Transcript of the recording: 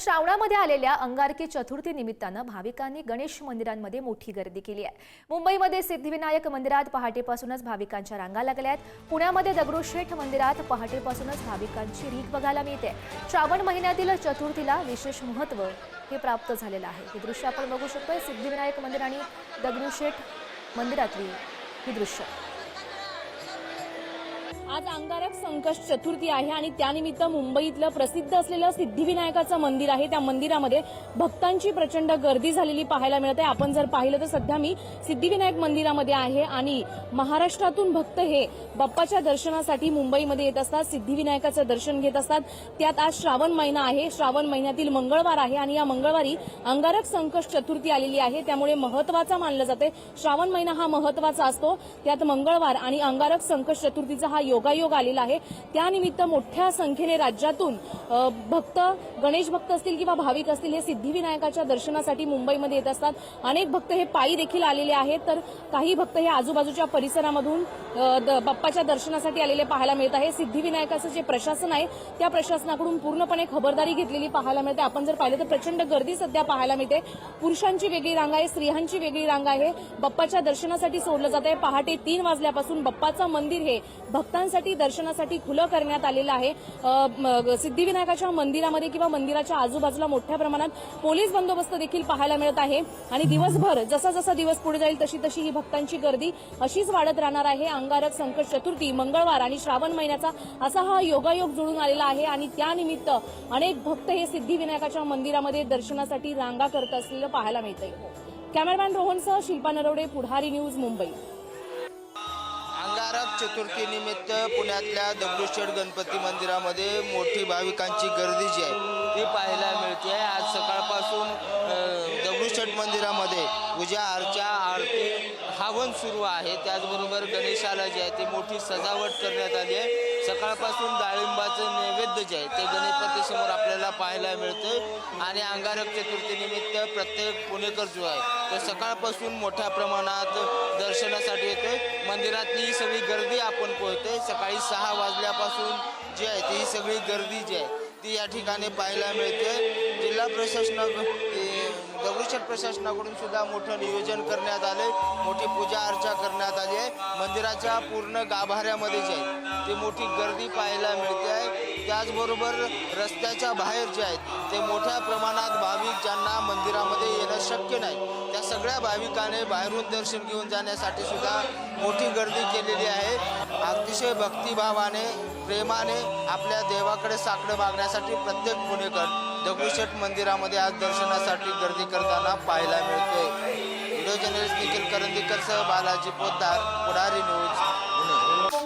श्रावणामध्ये आलेल्या अंगारकी चतुर्थी निमित्तानं भाविकांनी गणेश मंदिरांमध्ये मोठी गर्दी केली आहे. मुंबईमध्ये सिद्धिविनायक मंदिरात पहाटेपासूनच भाविकांच्या रांगा लागल्या आहेत. पुण्यामध्ये दगडूशेठ मंदिरात पहाटेपासूनच भाविकांची रीक बघायला मिळते. श्रावण महिन्यातील चतुर्थीला विशेष महत्त्व हे प्राप्त झालेलं आहे. हे दृश्य आपण बघू शकतोय. सिद्धिविनायक मंदिर आणि दगडूशेठ मंदिरातली ही दृश्य. आज अंगारक संकष्ट चतुर्थी आहे आणि त्यानिमित्त मुंबईतलं प्रसिद्ध असलेलं सिद्धिविनायकाचं मंदिर आहे. त्या मंदिरामध्ये भक्तांची प्रचंड गर्दी झालेली पाहायला मिळते आपण जर पाहिलं तर सध्या मी सिद्धिविनायक मंदिरामध्ये आहे आणि महाराष्ट्रातून भक्त हे बाप्पाच्या दर्शनासाठी मुंबईमध्ये येत असतात. सिद्धिविनायकाचं दर्शन घेत असतात. त्यात आज श्रावण महिना आहे. श्रावण महिन्यातील मंगळवार आहे आणि या मंगळवारी अंगारक संकष्ट चतुर्थी आलेली आहे. त्यामुळे महत्त्वाचा मानलं जाते श्रावण महिना हा महत्त्वाचा असतो. त्यात मंगळवार आणि अंगारक संकष्ट चतुर्थीचा हा योग योगायोग आलेला आहे. त्यानिमित्त मोठ्या संख्येने राज्यातून भक्त गणेश भक्त असतील किंवा भाविक असतील हे सिद्धिविनायकाच्या दर्शनासाठी मुंबईमध्ये येत असतात. अनेक भक्त हे पायी देखील आलेले आहेत. तर काही भक्त हे आजूबाजूच्या परिसरामधून द- बाप्पाच्या दर्शनासाठी आलेले पाहायला मिळत आहे. सिद्धिविनायकाचं जे प्रशासन आहे त्या प्रशासनाकडून पूर्णपणे खबरदारी घेतलेली पाहायला मिळते. आपण जर पाहिलं तर प्रचंड गर्दी सध्या पाहायला मिळते. पुरुषांची वेगळी रांग आहे स्त्रियांची वेगळी रांग आहे. बाप्पाच्या दर्शनासाठी सोडलं जात आहे. पहाटे तीन वाजल्यापासून बाप्पाचं मंदिर हे भक्तांसाठी दर्शनासाठी खुलं करण्यात आलेलं आहे. सिद्धिविनायकाच्या मंदिरामध्ये किंवा मंदिराच्या आजूबाजूला मोठ्या प्रमाणात पोलीस बंदोबस्त देखील पाहायला मिळत आहे. आणि दिवसभर जसा जसा दिवस पुढे जाईल तशी तशी ही भक्तांची गर्दी अशीच वाढत राहणार आहे. अंगारक संकट चतुर्थी मंगळवार आणि श्रावण महिन्याचा असा हा योगायोग जुळून आलेला आहे. आणि त्यानिमित्त अनेक भक्त हे सिद्धिविनायकाच्या मंदिरामध्ये दर्शनासाठी रांगा करत असलेलं पाहायला मिळतंय. कॅमेरामॅन रोहनसह शिल्पा नरवडे पुढारी न्यूज मुंबई. अंगारक चतुर्थीनिमित्त पुण्यातल्या दगडूशेठ गणपती मंदिरामध्ये मोठी भाविकांची गर्दी जी आहे ती पाहायला मिळते. आहे आज सकाळपासून दगडूशेठ मंदिरामध्ये पूजा अर्चा आरती हवन सुरू आहे. त्याचबरोबर गणेशाला जे आहे ती मोठी सजावट करण्यात आली आहे. सकाळपासून डाळिंबाचं नैवेद्य जे आहे ते गणपतीसमोर आपल्याला पाहायला मिळतं आणि अंगारक चतुर्थीनिमित्त प्रत्येक पुणेकर जो आहे तो सकाळपासून मोठ्या प्रमाणात मंदिरातली ही सगळी गर्दी आपण पोहतोय. सकाळी सहा वाजल्यापासून जी आहे ती ही सगळी गर्दी जी आहे ती या ठिकाणी पाहायला मिळते. जिल्हा प्रशासना दगडूशेठ प्रशासनाकडून सुद्धा मोठं नियोजन करण्यात आले मोठी पूजा अर्चा करण्यात आली आहे. मंदिराच्या पूर्ण गाभाऱ्यामध्ये जे आहे ते मोठी गर्दी पाहायला मिळते आहे. त्याचबरोबर रस्त्याच्या बाहेर जे आहेत ते मोठ्या प्रमाणात भाविक ज्यांना मंदिरामध्ये येणं शक्य नाही त्या सगळ्या भाविकाने बाहेरून दर्शन घेऊन जाण्यासाठी सुद्धा मोठी गर्दी केलेली आहे. अतिशय भक्तिभावाने प्रेमाने आपल्या देवाकडे साकडं मागण्यासाठी प्रत्येक पुणेकर दगडूशेठ मंदिरामध्ये आज दर्शनासाठी गर्दी करताना पाहायला मिळतोय. व्हिडिओ जर्नलिस्ट निखिल करंदीकरसह बालाजी पोद्दार पुढारी न्यूज पुणे.